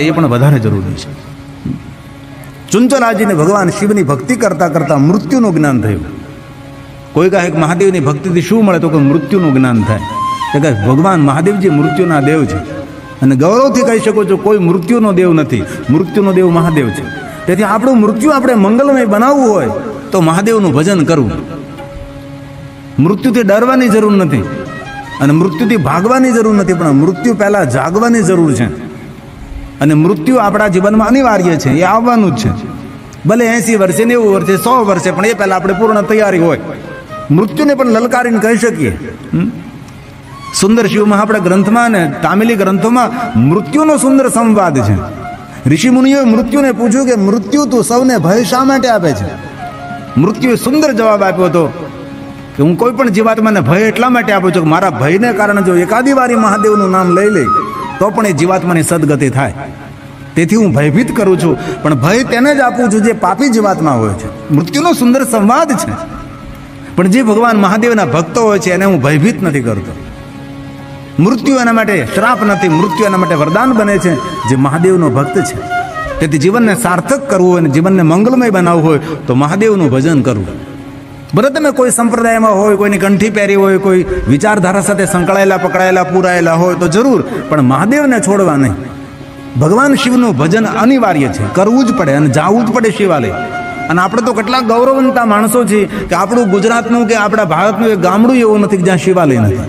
એ પણ વધારે જરૂરી છે. ચુંચલાજીને ભગવાન શિવની ભક્તિ કરતા કરતા મૃત્યુનું જ્ઞાન થયું. કોઈ કહે મહાદેવની ભક્તિથી શું મળે તો કે મૃત્યુનું જ્ઞાન થાય. કે ભગવાન મહાદેવજી મૃત્યુના દેવ છે. અને ગૌરવથી કહી શકો છો, કોઈ મૃત્યુનો દેવ નથી. મૃત્યુનો દેવ મહાદેવ છે. તેથી આપણું મૃત્યુ આપણે મંગલમય બનાવવું હોય તો મહાદેવનું ભજન કરવું. મૃત્યુથી ડરવાની જરૂર નથી. અને મૃત્યુથી ભાગવાની જરૂર નથી, પણ મૃત્યુ પહેલાં જાગવાની જરૂર છે. અને મૃત્યુ આપણા જીવનમાં અનિવાર્ય છે, એ આવવાનું જ છે. ભલે એંસી વર્ષે નેવું વર્ષે, સો વર્ષે, પણ એ પહેલાં આપણે પૂર્ણ તૈયારી હોય. મૃત્યુને પણ લલકારીને કહી શકીએ? સુંદર શિવમાં આપણા ગ્રંથમાં ને તામિલી ગ્રંથોમાં મૃત્યુનો સુંદર સંવાદ છે. ઋષિ મુનિઓએ મૃત્યુને પૂછ્યું કે, મૃત્યુ તું સૌને ભય શા માટે આપે છે? મૃત્યુએ સુંદર જવાબ આપ્યો હતો કે, હું કોઈ પણ જીવાત્માને ભય એટલા માટે આપું છું કે, મારા ભયને કારણે જો એકાદી વારી મહાદેવનું નામ લઈ લે, તો પણ એ જીવાત્માની સદગતિ થાય. તેથી હું ભયભીત કરું છું. પણ ભય તેને જ આપું છું જે પાપી જીવાતમાં હોય છે. મૃત્યુનો સુંદર સંવાદ છે. પણ જે ભગવાન મહાદેવના ભક્તો હોય છે એને હું ભયભીત નથી કરતો. મૃત્યુ એના માટે શ્રાપ નથી, મૃત્યુ એના માટે વરદાન બને છે જે મહાદેવનો ભક્ત છે. તેથી જીવનને સાર્થક કરવું હોય અને જીવનને મંગલમય બનાવવું હોય તો મહાદેવનું ભજન કરવું. ભલે તમે કોઈ સંપ્રદાયમાં હોય, કોઈની કંઠી પહેરી હોય, કોઈ વિચારધારા સાથે સંકળાયેલા, પકડાયેલા, પૂરાયેલા હોય તો જરૂર, પણ મહાદેવને છોડવા નહીં. ભગવાન શિવનું ભજન અનિવાર્ય છે. કરવું જ પડે અને જાવું જ પડે શિવાલય. અને આપણે તો કેટલા ગૌરવંતા માણસો છીએ કે આપણું ગુજરાતનું કે આપણા ભારતનું એક ગામડું એવું નથી જ્યાં શિવાલય નથી.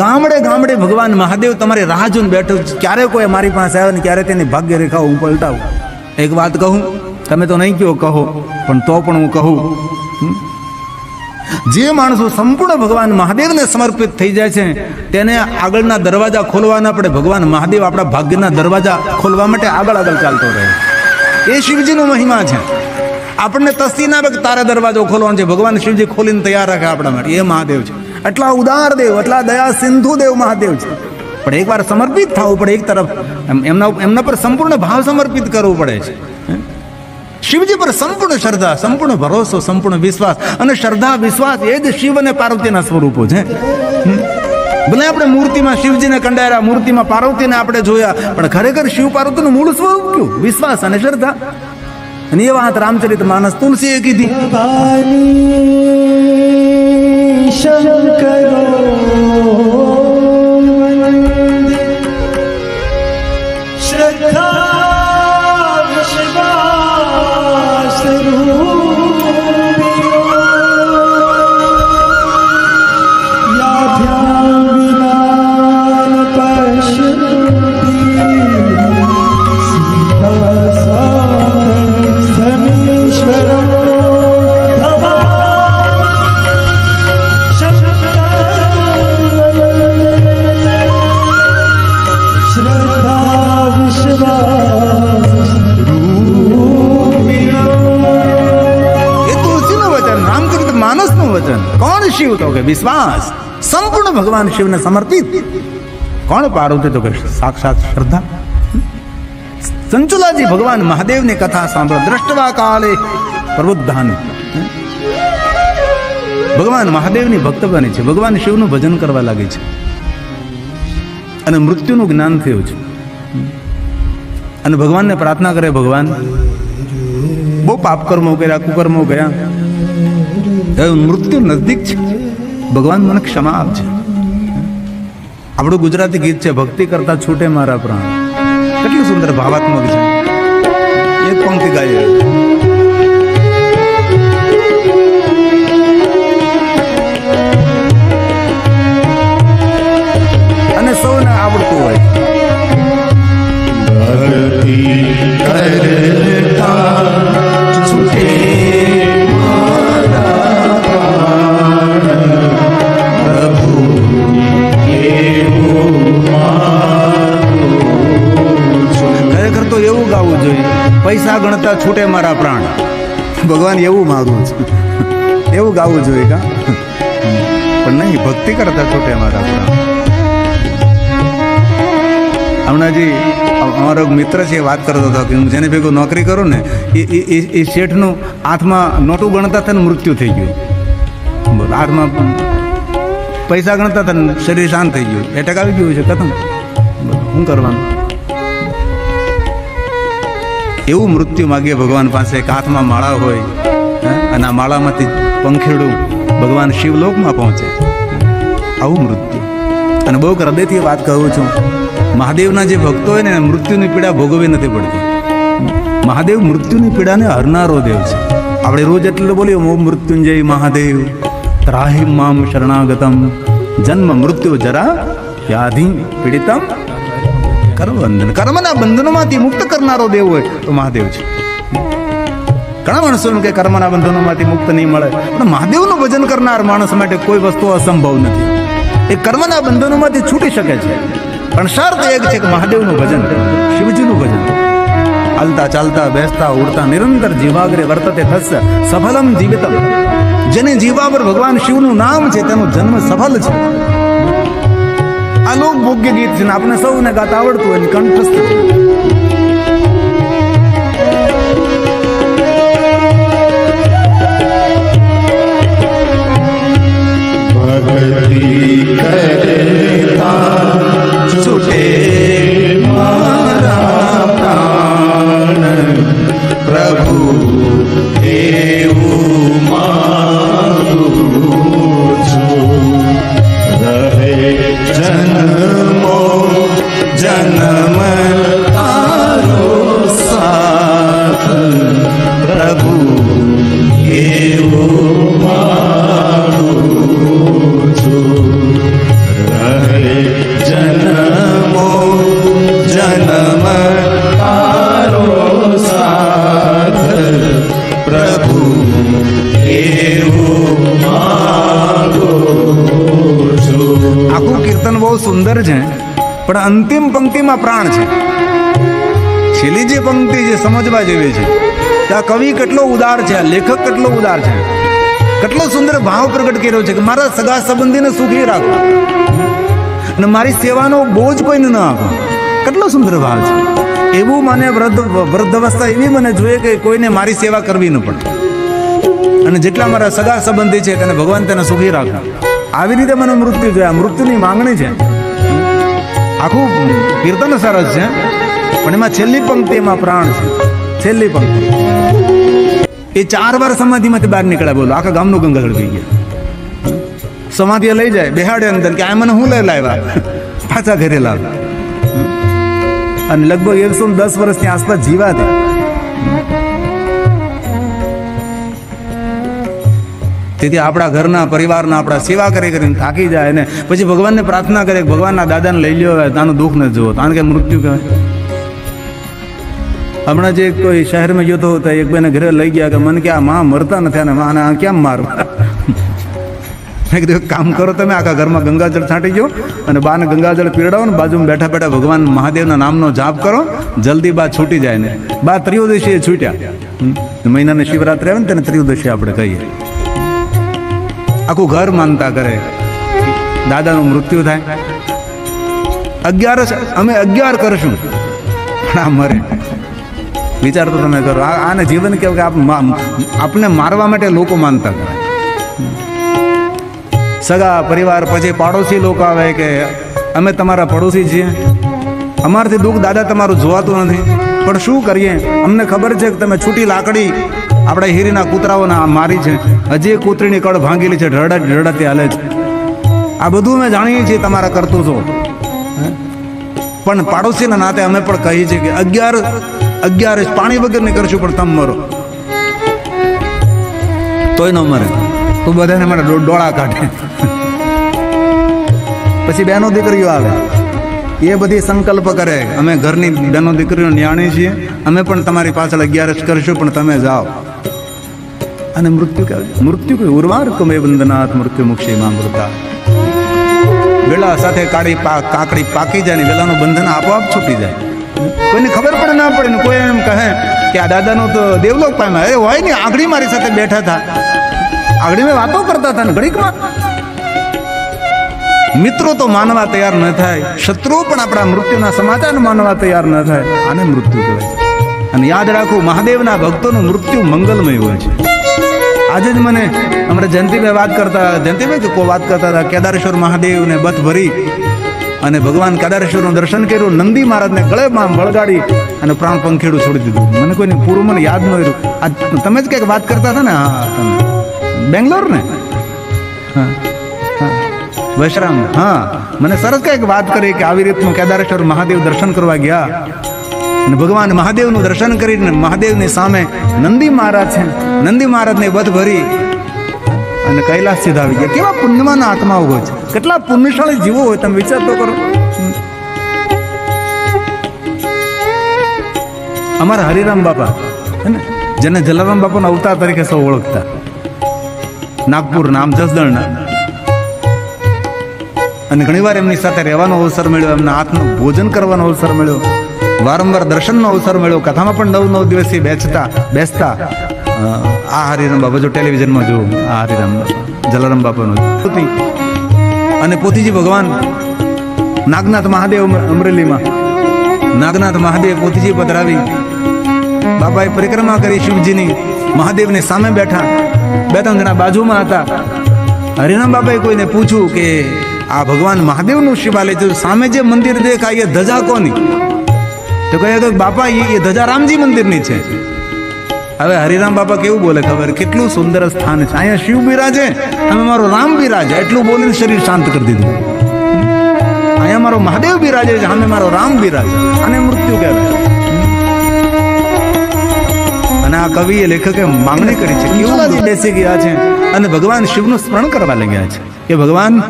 ગામડે ગામડે ભગવાન મહાદેવ તમારે રાહ જોઈને બેઠો ક્યારે કોઈ મારી પાસે આવે ને ક્યારે તેની ભાગ્ય રેખા હું પલટાવું એક વાત કહું, તમે તો નહીં કહો કહો, પણ તો પણ હું કહું? જે માણસો સંપૂર્ણ ભગવાન મહાદેવને સમર્પિત થઈ જાય છે, તેને આગળના દરવાજા ખોલવાના પડે. ભગવાન મહાદેવ આપણા ભાગ્યના દરવાજા ખોલવા માટે આગળ આગળ ચાલતો રહે. એ શિવજીનો મહિમા છે. આપણને તસ્તી ના તારા દરવાજો ખોલવાનો છે. ભગવાન શિવજી ખોલીને તૈયાર રાખે આપણા માટે. એ મહાદેવ છે. એટલા ઉદાર દેવ, એટલા દયા સિંધુ દેવ મહાદેવ છે. પણ એકવાર સમર્પિત થવું પડે એક તરફ. એમ- એમના એમના પર સંપૂર્ણ ભાવ સમર્પિત કરવું પડે છે. શિવજી પર સંપૂર્ણ શ્રદ્ધા, સંપૂર્ણ ભરોસો, સંપૂર્ણ વિશ્વાસ અને શ્રદ્ધા, વિશ્વાસ એ જ શિવ અને પાર્વતીના સ્વરૂપો છે. ભલે આપણે મૂર્તિમાં શિવજીને કંડાર્યા, મૂર્તિમાં પાર્વતીને આપણે જોયા, પણ ખરેખર શિવ પાર્વતીનું મૂળ સ્વરૂપ કયું? વિશ્વાસ અને શ્રદ્ધા. અને એ વાત રામચરિત માનસ તુલસીએ કીધી. શંકરો માનસનું વચન. કોણ શિવ તો કે વિશ્વાસ? સંપૂર્ણ ભગવાન શિવને સમર્પિત. કોણ પાર્વતી તો કે સાક્ષાત શ્રદ્ધા? સંચુલાજી ભગવાન મહાદેવની કથા સાંભળો. દ્રષ્ટવા કાલે પ્રબુદ્ધાન. ભગવાન મહાદેવની ભક્ત બની છે. ભગવાન શિવનું ભજન કરવા લાગે છે. અને મૃત્યુનું જ્ઞાન થયું છે. અને ભગવાનને પ્રાર્થના કરે, ભગવાન, બહુ પાપ કર્મો કર્યા, કુકર્મો હવે મૃત્યુ નજદીક છે ભગવાન મને ક્ષમા આપજે આપણું ગુજરાતી ગીત છે ભક્તિ કરતા છૂટે મારા પ્રાણ કેટલું સુંદર ભાવાત્મક છે ગાવું જોઈએ કા? પણ નહીં, ભક્તિ કરતા છોટે મારા પ્રાણ હમણાં જે અમારો મિત્ર છે વાત કરતો હતો કે હું જેને ભેગું નોકરી કરું ને, એ, એ- એ શેઠનું હાથમાં નોટું ગણતા થઈને મૃત્યુ થઈ ગયું. હાથમાં પૈસા ગણતા થઈને શરીર શાંત થઈ ગયું. એટેક આવી ગયું છે, કથમ. શું કરવાનું? એવું મૃત્યુ માગીએ ભગવાન પાસે, એક હાથમાં માળા હોય? અને આ માળામાંથી પંખેડું ભગવાન શિવલોકમાં પહોંચે. આવું મૃત્યુ. અને બહુ હૃદયથી વાત કહું છું. મહાદેવના જે ભક્તો હોય ને મૃત્યુની પીડા ભોગવવી નથી પડતી. મહાદેવ મૃત્યુની પીડાને હરનારો દેવ છે. આપણે રોજ એટલે બોલીએ, ઓમ મૃત્યુંજય મહાદેવ, ત્રાહિમ મામ શરણાગતમ, જન્મ મૃત્યુ જરા વ્યાધિ પીડિતમ. કર્મબંધન. કર્મના બંધનોમાંથી મુક્ત કરનારો દેવ હોય તો મહાદેવ છે. ઘણા માણસો કે કર્મના બંધનોમાંથી મુક્ત નહીં મળે. પણ મહાદેવનું ભજન કરનાર માણસ માટે કોઈ વસ્તુ અસંભવ નથી. એ કર્મના બંધનોમાંથી છૂટી શકે છે. પણ શરત એક છે કે મહાદેવનું ભજન શિવજીનું ભજન હાલતા ચાલતા, બેસતા, ઉડતા, નિરંતર જીવાગ્રે વર્તતે થશે સફલમ જીવિતમ. જેને જીવા પર ભગવાન શિવનું નામ છે, તેનો જન્મ સફલ છે. આ લોક ભોગ્ય ગીત છે ને આપણે સૌને ગાતા આવડતું હોય ને કંઠસ્થ પણ અંતિમ પંક્તિમાં પ્રાણ છે. છેલ્લી જે પંક્તિ છે સમજવા જેવી છે આ કવિ કેટલો ઉદાર છે, આ લેખક કેટલો ઉદાર છે. કેટલો સુંદર ભાવ પ્રગટ કર્યો છે કે મારા સગા સંબંધીને સુખી રાખો. અને મારી સેવાનો બોજ કોઈને ન આપો. કેટલો સુંદર ભાવ છે. એવું મને વૃદ્ધ વૃદ્ધ અવસ્થા એવી મને જોઈએ કે કોઈને મારી સેવા કરવી ન પડે. અને જેટલા મારા સગા સંબંધી છે તેને ભગવાન તેને સુખી રાખે. આવી રીતે મને મૃત્યુ જોયા. મૃત્યુની માંગણી છે. આખું કીર્તન સરસ છે. પણ એમાં છેલ્લી પંક્તિ એમાં પ્રાણ છે. છેલ્લી પંક્તિ. એ ચાર વાર સમાધિમાંથી બહાર નીકળ્યા બોલો. આખા ગામનું ગંગાજળ થઈ ગયા. સમાધિએ લઈ જાય, બેહાડે અંદર કે આ મને હું લઈ લાવ્યા? પાછા ઘરે લાવ અને લગભગ એકસો દસ વર્ષની આસપાસ જીવા તે તેથી આપણા ઘરના પરિવારના આપણા સેવા કરી કરીને થાકી જાય ને પછી ભગવાનને પ્રાર્થના કરે ભગવાનના દાદાને લઈ લ્યો તાનું દુઃખ ન જુઓ. કારણ કે મૃત્યુ કહેવાય હમણાં જે કોઈ શહેરમાં ગયો તો હતા એક બેને ઘરે લઈ ગયા કે મને કે આ માં મરતા નથી અને માને આ કેમ મારવા? મેં કીધું કામ કરો તમે, આખા ઘરમાં ગંગાજળ છાંટી ગયો અને બાને ગંગાજળ પીરડાવો ને બાજુમાં બેઠા બેઠા ભગવાન મહાદેવના નામનો જાપ કરો, જલ્દી બા છૂટી જાય ને. બા ત્રિયોદશીએ છૂટ્યા. મહિનાની શિવરાત્રી આવે ને તેને ત્રિયોદશી આપણે કહીએ. આખું ઘર માનતા કરે. દાદાનું મૃત્યુ થાય. અગિયાર અમે અગિયાર કરશું. પણ આ મરે. વિચાર તો તમે કરો. આને જીવન કેવું કે આપને મારવા માટે લોકો માનતા કરે. સગા પરિવાર પછી પાડોશી લોકો આવે કે અમે તમારા પડોશી છીએ. અમારથી દુઃખ દાદા તમારું જોવાતું નથી. પણ શું કરીએ? અમને ખબર છે કે તમે છૂટી લાકડી આપણા હીરીના કૂતરાઓને મારી છે. હજી કૂતરીની કળ ભાંગેલી છે, રડત ઢળડાતી હાલે છે. આ બધું અમે જાણીએ છીએ તમારા કરતું છો પણ પાડોશીના નાતે અમે પણ કહીએ છીએ કે અગિયાર અગિયાર પાણી વગર નહીં કરશું, પણ તમે મરો. તોય ન મરે. તો બધાને મને ડોળા કાઢે. પછી બેનો દીકરીઓ આવે. એ બધી સંકલ્પ કરે. અમે ઘરની બહેનો દીકરીઓ ન્યાણી છીએ. અમે પણ તમારી પાછળ અગિયારસ કરશું પણ તમે જાઓ. અને મૃત્યુ કહે મૃત્યુ કોઈ ઉર્વાર કમે વંદનાથ મૃત્યુ મુક્ષી માં મૃતા. વેલા સાથે કાળી કાકડી પાકી જાય ને વેલાનું બંધન આપોઆપ છૂટી જાય. કોઈને ખબર પણ ના પડે ને કોઈ એમ કહે કે આ દાદાનો તો દેવલોક પામ્યા. અરે હોય ને આંગળી મારી સાથે બેઠા હતા. આંગળીમાં વાતો કરતા હતા ને ઘડીકમાં. મિત્રો તો માનવા તૈયાર ન થાય. શત્રુઓ પણ આપણા મૃત્યુના સમાચાર માનવા તૈયાર ન થાય. આને મૃત્યુ કહેવાય. અને યાદ રાખું, મહાદેવના ભક્તોનું મૃત્યુ મંગલમય હોય છે. આજે જ મને હમણાં જયંતિભાઈ વાત કરતા, જયંતિભાઈ કે વાત કરતા હતા, કેદારેશ્વર મહાદેવને બથ ભરી અને ભગવાન કેદારેશ્વરનું દર્શન કર્યું, નંદી મહારાજને ગળેમાં વળગાડી અને પ્રાણ પંખેડું છોડી દીધું. મને કોઈને પૂરું મને યાદ ન રહ્યું. આ તમે જ કંઈક વાત કરતા હતા ને? હા, તમે. બેંગ્લોર ને હા. વૈશ્રામ હા. મને સરસ કંઈક વાત કરી કે આવી રીતનું કેદારેશ્વર મહાદેવ દર્શન કરવા ગયા. અને ભગવાન મહાદેવનું દર્શન કરીને મહાદેવની સામે નંદી મહારાજ છે. નંદી મહારાજને વધ ભરી અને કૈલાસ સીધા આવી ગયા. કેવા પુણ્યવાના આત્માઓ હોય છે. કેટલા પુણ્યશાળી જીવો હોય, તમે વિચાર તો કરો. અમારા હરિરામ બાપા, હે જેને જલારામ બાપાના અવતાર તરીકે સૌ ઓળખતા. નાગપુર નામ જસદણના. અને ઘણીવાર એમની સાથે રહેવાનો અવસર મળ્યો, એમના હાથનું ભોજન કરવાનો અવસર મળ્યો, વારંવાર દર્શનનો અવસર મળ્યો, કથામાં પણ નવ નવ દિવસથી બેસતા બેસતા આ હરિરામ બાપા જો ટેલિવિઝનમાં જો આ હરિરામ જલારામ બાપાનું અને પોતીજી ભગવાન નાગનાથ મહાદેવ અમરેલીમાં, નાગનાથ મહાદેવ પોતીજી પધરાવી, બાપાએ પરિક્રમા કરી શિવજીની, મહાદેવની સામે બેઠા, બે ત્રણ જણા બાજુમાં હતા. હરિરામ બાપાએ કોઈને પૂછ્યું કે આ ભગવાન મહાદેવનું શિવાલય છે. સામે જે મંદિર દેખાય, એ ધજા કોની? તો કહે તો બાપા, એ એ ધજા રામજી મંદિરની છે. હવે હરિરામ બાપા કેવું બોલે ખબર? કેટલું સુંદર સ્થાન છે. અહીંયા શિવ બિરાજે, અને મારો રામ બિરાજે. એટલું બોલીને શરીર શાંત કરી દીધું. અહીંયા મારો મહાદેવ બિરાજે છે, સામે મારો રામ બિરાજે. અને મૃત્યુ કહેવાય. અને આ કવિએ લેખકે માંગણી કરી છે કેવું બેસી ગયા છે. અને ભગવાન શિવનું સ્મરણ કરવા લાગ્યા છે. કે ભગવાન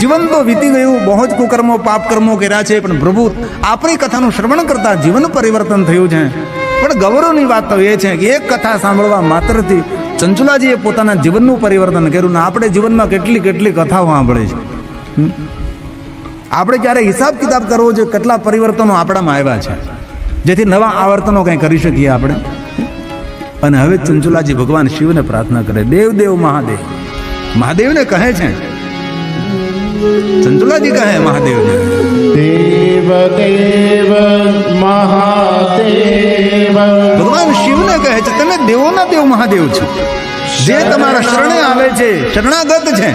જીવન તો વીતી ગયું. બહુ જ કુકર્મો, પાપ કર્મો કર્યા છે. પણ પ્રભુ, આપણી કથાનું શ્રવણ કરતા જીવન પરિવર્તન થયું છે. પણ ગૌરવની વાત તો એ છે કે એક કથા સાંભળવા માત્રથી ચંચુલાજીએ પોતાના જીવનનું પરિવર્તન કર્યું ને આપણે જીવનમાં કેટલી કેટલી કથાઓ સાંભળે છે. આપણે ક્યારે હિસાબ કિતાબ કરવો જોઈએ કેટલા પરિવર્તનો આપણામાં આવ્યા છે. જેથી નવા આવર્તનો કંઈ કરી શકીએ આપણે. અને હવે ચંચુલાજી ભગવાન શિવને પ્રાર્થના કરે. દેવ દેવ, મહાદેવ. મહાદેવને કહે છે ચંચુલાજી કહે મહાદેવ દેવ દેવ મહાદેવ ભગવાન શિવને કહે છે તમે દેવોના દેવ મહાદેવ છો જે તમારા શરણે આવે છે શરણાગત છે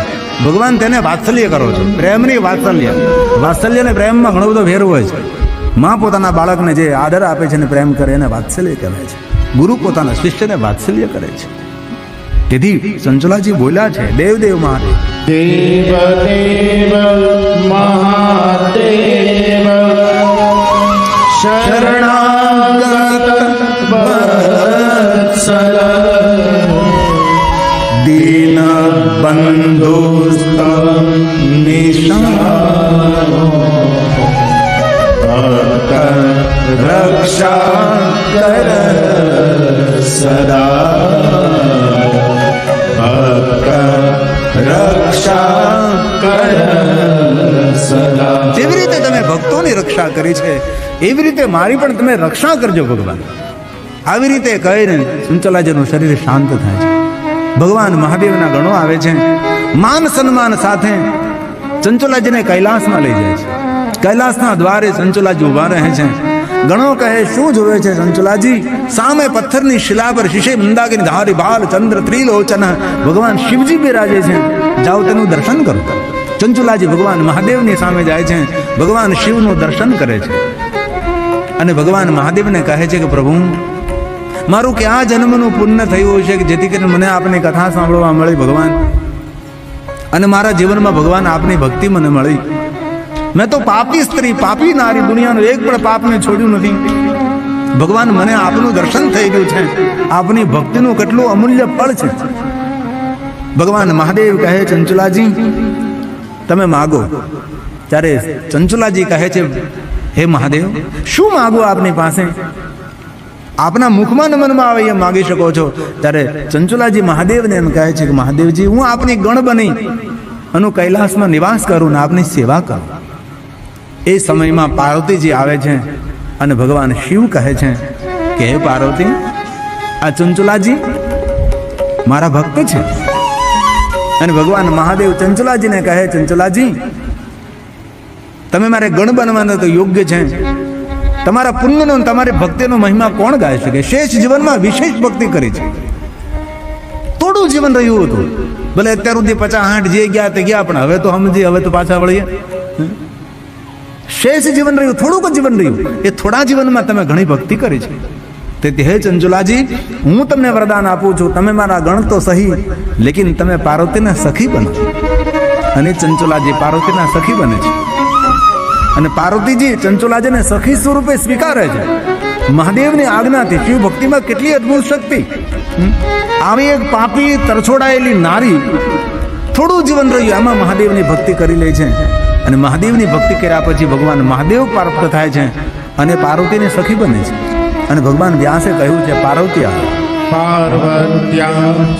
ભગવાન તેને વાત્સલ્ય કરો છો પ્રેમની વાત્સલ્ય વાત્સલ્ય અને પ્રેમમાં ઘણો બધો ફેર હોય છે. માં પોતાના બાળકને જે આદર આપે છે અને પ્રેમ કરે એને વાત્સલ્ય કરે છે. ગુરુ પોતાના શિષ્યને વાત્સલ્ય કરે છે. તેથી સંચલાજી બોલ્યા છે દેવ દેવ મહાદેવ. દેવ દેવ મહાદેવ શરણાગત. એવી રીતે મારી પણ તમે રક્ષા કરજો ભગવાન. આવી રીતે કહીને સંચલાજીનું શરીર શાંત થાય છે. ભગવાન મહાદેવના ગણો આવે છે. માન સન્માન સાથે ચંચુલાજીને કૈલાસમાં લઈ જાય છે. કૈલાસના દ્વારે ચંચુલાજી ઊભા રહે છે. ગણો કહે, શું જોવે છે ચંચુલાજી સામે પથ્થરની શિલા પર શિશે મંદાકિની ધારી, બાલ, ચંદ્ર, ત્રિલોચન. ભગવાન શિવજી બિરાજે છે. જાઓ તેનું દર્શન કરો. ચંચુલાજી ભગવાન મહાદેવની સામે જાય છે. ભગવાન શિવનું દર્શન કરે છે. અને ભગવાન મહાદેવને કહે છે કે પ્રભુ, મારું ક્યાં જન્મનું પુણ્ય થયું છે કે જેથી કરીને મને આપની કથા સાંભળવા મળી ભગવાન. અને મારા જીવનમાં ભગવાન આપની ભક્તિ મને મળી. મેં તો પાપી સ્ત્રી, પાપી નારી દુનિયાનું એક પણ પાપને છોડ્યું નથી. ભગવાન મને આપનું દર્શન થઈ ગયું છે. આપની ભક્તિનું કેટલું અમૂલ્ય ફળ છે. ભગવાન મહાદેવ કહે, ચંચુલાજી, તમે માગો. ત્યારે ચંચુલાજી કહે છે હે મહાદેવ, શું માગું આપની પાસે? આપના મુખમાં મનમાં આવે એ માગી શકો છો. ત્યારે ચંચુલાજી મહાદેવને એમ કહે છે કે મહાદેવજી, હું આપની ગણ બની અને કૈલાસમાં નિવાસ કરું ને આપની સેવા કરું. એ સમયમાં પાર્વતીજી આવે છે અને ભગવાન શિવ કહે છે કે, હે પાર્વતી, આ ચંચુલાજી મારા ભક્ત છે. અને ભગવાન મહાદેવ ચંચુલાજીને કહે, ચંચુલાજી તમે મારે ગણ બનવાના તો યોગ્ય છે. તમારા પુણ્યનો તમારી ભક્તિનો મહિમા કોણ ગાય શકે? શેષ જીવનમાં વિશેષ ભક્તિ કરી છે. થોડું જીવન રહ્યું હતું. ભલે અત્યાર સુધી પચાસ આઠ જે ગયા તે ગયા, પણ હવે તો સમજી, હવે તો પાછા વળીએ. શેષ જીવન રહ્યું, થોડુંક જીવન રહ્યું. એ થોડા જીવનમાં તમે ઘણી ભક્તિ કરી છે. તેથી હે ચંચુલાજી, હું તમને વરદાન આપું છું. તમે મારા ગણ તો સહી, લેકિન તમે પાર્વતીના સખી બનો અને ચંચુલાજી પાર્વતીના સખી બને છે. અને પાર્વતીજી ચંચુલાજીને સખી સ્વરૂપે સ્વીકારે છે. મહાદેવની આજ્ઞાથી શિવ ભક્તિમાં કેટલી અદ્ભુત શક્તિ. આવી એક પાપી, તરછોડાયેલી નારી થોડું જીવન રહ્યું, આમાં મહાદેવની ભક્તિ કરી લે છે. અને મહાદેવની ભક્તિ કર્યા પછી ભગવાન મહાદેવ પ્રાપ્ત થાય છે અને પાર્વતીની સખી બને છે. અને ભગવાન વ્યાસે કહ્યું છે, પાર્વતી આ पार्वत्या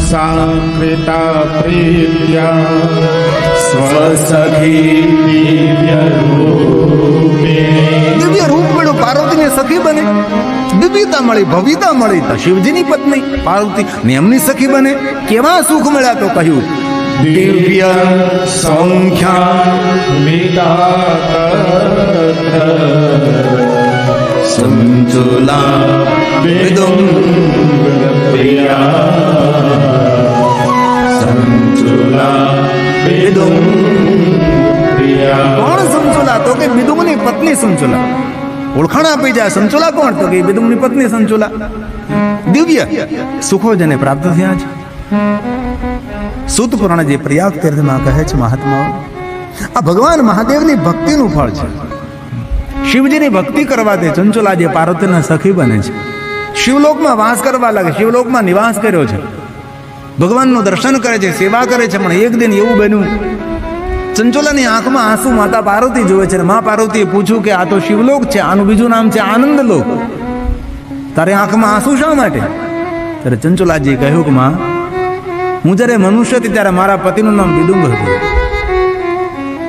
साङ्कृता प्रीत्या स्वसखी दिव्यरूपे દિવ્ય રૂપ મળ્યું પાર્વતીની સખી બને દિવ્યતા મળી ભવ્યતા મળી તો શિવજીની પત્ની પાર્વતી ને એમની સખી બને કેવા સુખ મળ્યા તો કહ્યું दिव्य संख्या સંચુલા વિદુમ કોણ સમચુલા ઓળખાણ આપી જાય. સમચુલા કોણ? તો કે બિદુમની પત્ની સમચુલા દિવ્ય. સુખો જેને પ્રાપ્ત થયા છે. સુત જે પ્રયાગ તીર્થમાં કહે છે મહાત્માઓ, આ ભગવાન મહાદેવની ભક્તિનું ફળ છે. શિવજીની ભક્તિ કરવા દે ચંચુલા જે પાર્વતીના સખી બને છે. શિવલોકમાં વાસ કરવા લાગે, શિવલોકમાં નિવાસ કર્યો છે. ભગવાનનું દર્શન કરે છે, સેવા કરે છે, પણ એક દિન એવું બન્યું, ચંચોલાની આંખમાં આંસુ માતા પાર્વતી જોવે છે મા પાર્વતીએ પૂછ્યું કે આ તો શિવલોક છે, આનું બીજું નામ છે આનંદ લોક તારે આંખમાં આંસુ શા માટે? ત્યારે ચંચોલાજીએ કહ્યું કે માં, હું જ્યારે મનુષ્ય હતી ત્યારે મારા પતિનું નામ વિદુંગ હતું.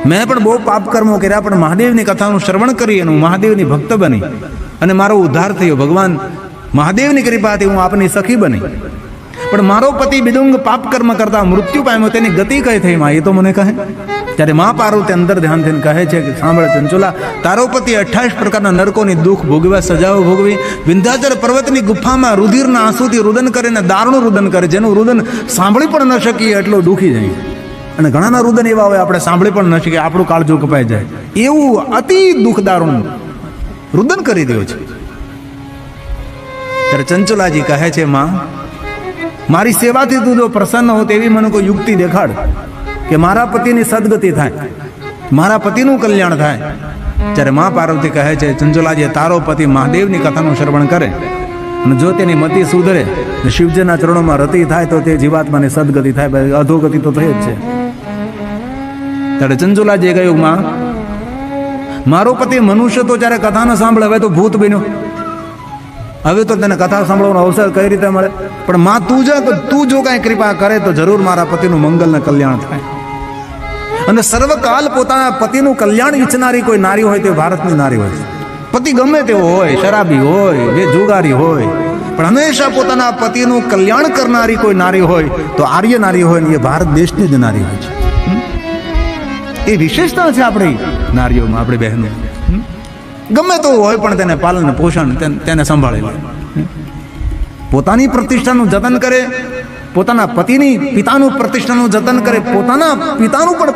મેં પણ બહુ પાપ કર્મો કર્યા, પણ મહાદેવની કથાનું શ્રવણ કરી હું મહાદેવની ભક્ત બની અને મારો ઉદ્ધાર થયો. ભગવાન મહાદેવની કૃપાથી હું આપની સખી બની. પણ મારો પતિ બિદુંગ પાપ કર્મ કરતા મૃત્યુ પામ્યો, તેની ગતિ કઈ થઈ માં? એ તો મને કહે. ત્યારે મા પાર્વતી અંદર ધ્યાન થઈને કહે છે કે, સાંભળ ચંચુલા, તારો પતિ અઠ્ઠાવીસ પ્રકારના નરકોની દુઃખ ભોગવ્યા સજાઓ ભોગવી. વિંધ્યાચલ પર્વતની ગુફામાં રુધિરના આંસુથી રુદન કરીને દારૂણું રુદન કરે, જેનું રુદન સાંભળી પણ ન શકીએ એટલો દુઃખી જાય. અને ઘણાના રુદન એવા હોય, આપણે સાંભળી પણ ન શકીએ, આપણું કાળજો કપાઈ જાય. એવું અતિ દુઃખદારૂણ રુદન કરી રહ્યો છે. ત્યારે ચંચુલાજી કહે છે, માં, મારી સેવાથી તું જો પ્રસન્ન હો તેવી મને કોઈ યુક્તિ દેખાડ કે મારા પતિની સદગતિ થાય, મારા પતિનું કલ્યાણ થાય. જ્યારે મા પાર્વતી કહે છે, ચંચુલાજી, તારો પતિ મહાદેવની કથાનું શ્રવણ કરે અને જો તેની મતિ સુધરે શિવજીના ચરણોમાં રતિ થાય તો તે જીવાત્માની સદગતિ થાય. અધોગતિ તો થઈ જ છે. ત્યારે ચંચુલાજીએ કહ્યું, માં, મારો પતિ મનુષ્ય તો જ્યારે કથા ન સાંભળે હવે તો ભૂત બન્યો. હવે તો તને કથા સાંભળવાનો અવસર કઈ રીતે મળે? પણ માં, તું જ, તું જો કાંઈ કૃપા કરે તો જરૂર મારા પતિનું મંગલ ને કલ્યાણ થાય. અને સર્વકાલ પોતાના પતિનું કલ્યાણ ઈચ્છનારી કોઈ નારી હોય તે ભારતની નારી હોય પતિ ગમે તેવો હોય, શરાબી હોય બે જુગારી હોય, પણ હંમેશા પોતાના પતિનું કલ્યાણ કરનારી કોઈ નારી હોય તો આર્ય નારી હોય ને એ ભારત દેશની જ નારી હોય છે. એ વિશેષતા છે આપણી નારીઓમાં, આપણી બહેનો? ગમે તો હોય પણ તેને પાલન પોષણ તેને- સંભાળી લે પોતાની પ્રતિષ્ઠાનું જતન કરે, પોતાના પતિની પિતાનું પ્રતિષ્ઠાનું જતન કરે, પોતાના પિતાનું પણ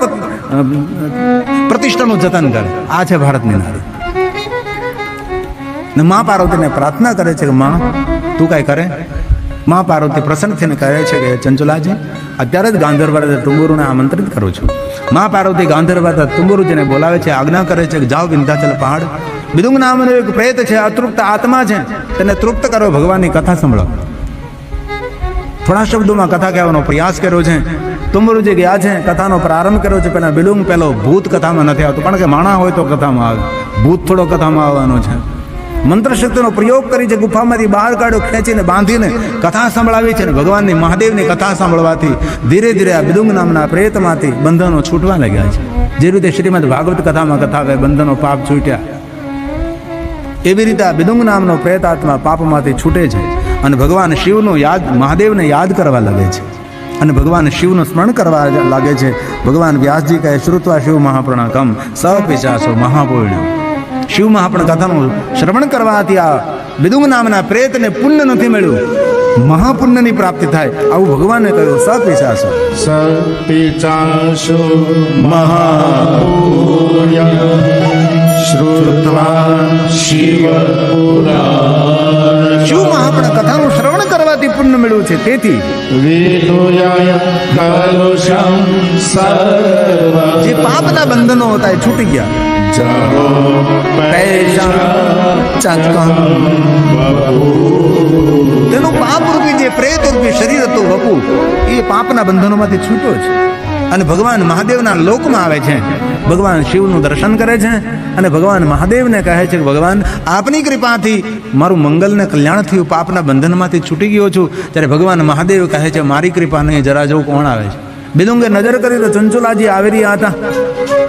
પ્રતિષ્ઠાનું જતન કરે. આ છે ભારતની નારી. ને મા પાર્વતીને પ્રાર્થના કરે છે કે, માં, તું કાંઈ કરે? મા પાર્વતી પ્રસન્ન થઈને કહે છે કે, ચંચુલાજી, અત્યારે જ ગાંધર્વરાજ ટુંબુરુને આમંત્રિત કરું છું. મા પાર્વતી ગાંધર્વરાજ ટુંબુરુજીને બોલાવે છે, આજ્ઞા કરે છે કે, જાઓ વિંધ્યાચલ પહાડ બિદુંગ નામનો એક પ્રેત છે, અતૃપ્ત આત્મા છે. તેને તૃપ્ત કરો, ભગવાનની કથા સાંભળો. થોડા શબ્દોમાં કથા કહેવાનો પ્રયાસ કર્યો છે. તુંબરુજી ગયા છે, કથાનો પ્રારંભ કર્યો છે. પહેલાં બિલુંગ પહેલો ભૂત કથામાં નથી આવતો. કારણ કે માણા હોય તો કથામાં આવે. ભૂત થોડો કથામાં આવવાનો છે. મંત્ર શક્તિનો પ્રયોગ કરી છે, ગુફામાંથી બહાર કાઢ્યો, ખેંચીને બાંધીને કથા સંભળાવી છે ને ભગવાનની મહાદેવની કથા સાંભળવાથી ધીરે ધીરે આ બિદુંગ નામના પ્રેતમાંથી બંધનો છૂટવા લાગ્યા છે. જે રીતે શ્રીમદ ભાગવત કથામાં કથા આવે, બંધનો પાપ છૂટ્યા. એવી રીતે આ બિદુંગ નામનો પ્રેત આત્મા પાપમાંથી છૂટે છે અને ભગવાન શિવનું યાદ, મહાદેવને યાદ કરવા લાગે છે. અને ભગવાન શિવનું સ્મરણ કરવા લાગે છે. ભગવાન વ્યાસજી કહે, શ્રુત્વા શિવ મહાપ્રણકમ સપિચાસો મહાપૂર્ણ શિવ મહાપ્રણ કથાનું શ્રવણ કરવાથી આ બિદુંગ નામના પ્રેતને પુણ્ય નથી મળ્યું. મહાપુણ્યની પ્રાપ્તિ થાય. આવું ભગવાને કહ્યું સપિચાસો સપિચાસો મહાભૂય શ્રુત્વા શિવ શિવ મહાપણ કથાનું શ્રવણ કરવાથી પુણ્ય મળ્યું છે તેથી જે પાપના બંધનો હતા એ છૂટી ગયા. તેનું પાપ રૂપી જે પ્રેત રૂપી શરીર હતું વપુ એ પાપના બંધનોમાંથી છૂટ્યો છે. અને ભગવાન મહાદેવના લોકમાં આવે છે. ભગવાન શિવનું દર્શન કરે છે અને ભગવાન મહાદેવને કહે છે કે, ભગવાન, આપની કૃપાથી મારું મંગલને કલ્યાણ થયું, પાપના બંધનમાંથી છૂટી ગયો છું. ત્યારે ભગવાન મહાદેવ કહે છે, મારી કૃપા નહીં જરા જવું કોણ આવે છે? બિદુંગે નજર કરી તો ચંચુલાજી આવી રહ્યા હતા.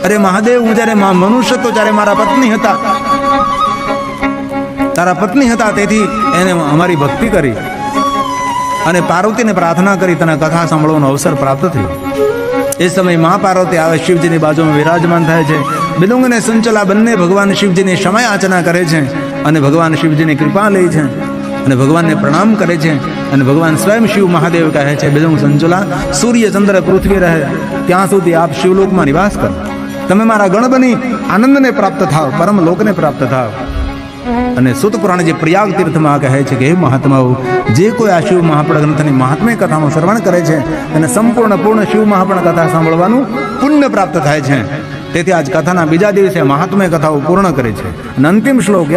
અરે મહાદેવ, હું જ્યારે મનુષ્ય તો ત્યારે મારા પત્ની હતા. તારા પત્ની હતા, તેથી એને અમારી ભક્તિ કરી. અને પાર્વતીને પ્રાર્થના કરી, તને કથા સાંભળવાનો અવસર પ્રાપ્ત થયો. એ સમયે મહાપાર્વતી આવે, શિવજીની બાજુમાં વિરાજમાન થાય છે. બિલુંગ અને સંચલા બંને ભગવાન શિવજીની સમય આચના કરે છે અને ભગવાન શિવજીની કૃપા લે છે અને ભગવાનને પ્રણામ કરે છે અને ભગવાન સ્વયં શિવ મહાદેવ કહે છે, બિલુંગ, સંચલા, સૂર્ય, ચંદ્ર, પૃથ્વી રહે. ત્યાં સુધી આપ શિવલોકમાં નિવાસ કરો. તમે મારા ગણ બની આનંદને પ્રાપ્ત થાવ, પરમ લોકને પ્રાપ્ત થાવ. અને સુત પુરાણ જે પ્રયાગ તીર્થમાં કહે છે કે, હે મહાત્માઓ, જે કોઈ આ શિવ મહાપણ ગ્રંથની મહાત્મ્ય કથાનું શ્રવણ કરે છે અને સંપૂર્ણ પૂર્ણ શિવ મહાપણ કથા સાંભળવાનું પુણ્ય પ્રાપ્ત થાય છે, તેથી આજ કથાના બીજા દિવસે મહાત્મ્ય કથાઓ પૂર્ણ કરે છે. અને અંતિમ શ્લોક